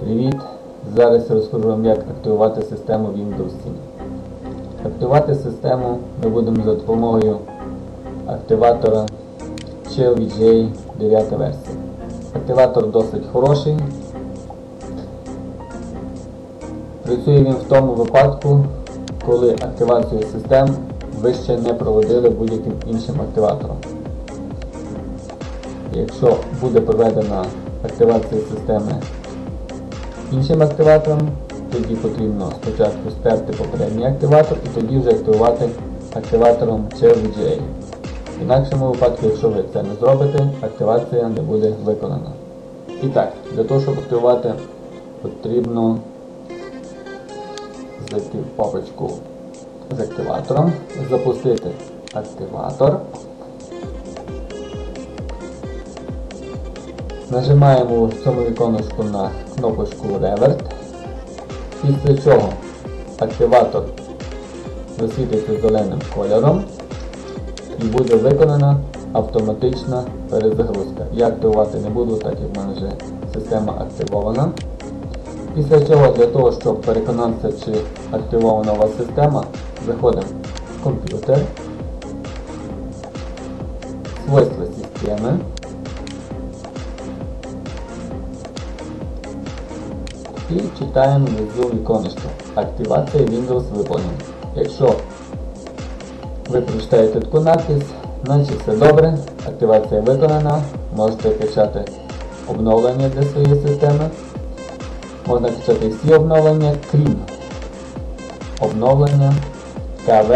Привіт! Зараз розкажу вам, як активувати систему Windows 7. Активувати систему ми будемо за допомогою активатора ChillVJ 9 версія. Активатор досить хороший. Працює він в тому випадку, коли активацію систем ви ще не проводили будь-яким іншим активатором. Якщо буде проведена активація системи іншим активатором, тоді потрібно спочатку стерти попередній активатор і тоді вже активувати активатором CLVGA. В інакшому випадку, якщо ви це не зробите, активація не буде виконана. І так, для того, щоб активувати, потрібно зайти в папочку з активатором, запустити активатор. Нажимаємо в цьому віконечку на кнопочку Revert, після чого активатор висвітиться зеленим кольором і буде виконана автоматична перезагрузка. Я активувати не буду, так як в мене вже система активована. Після чого для того, щоб переконатися, чи активована у вас система, заходимо в комп'ютер, свойства системи. І читаємо внизу віконечко Активація Windows виконана. Якщо ви прочитаєте таку надпис, значить все добре, активація виконана, можете качати обновлення для своєї системи. Можна качати всі обновлення, крім обновлення КВ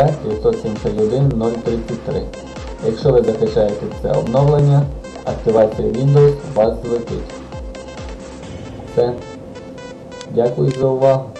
971.033. Якщо ви закачаєте це обновлення, активація Windows у вас злетить. Все. Дякую за увагу.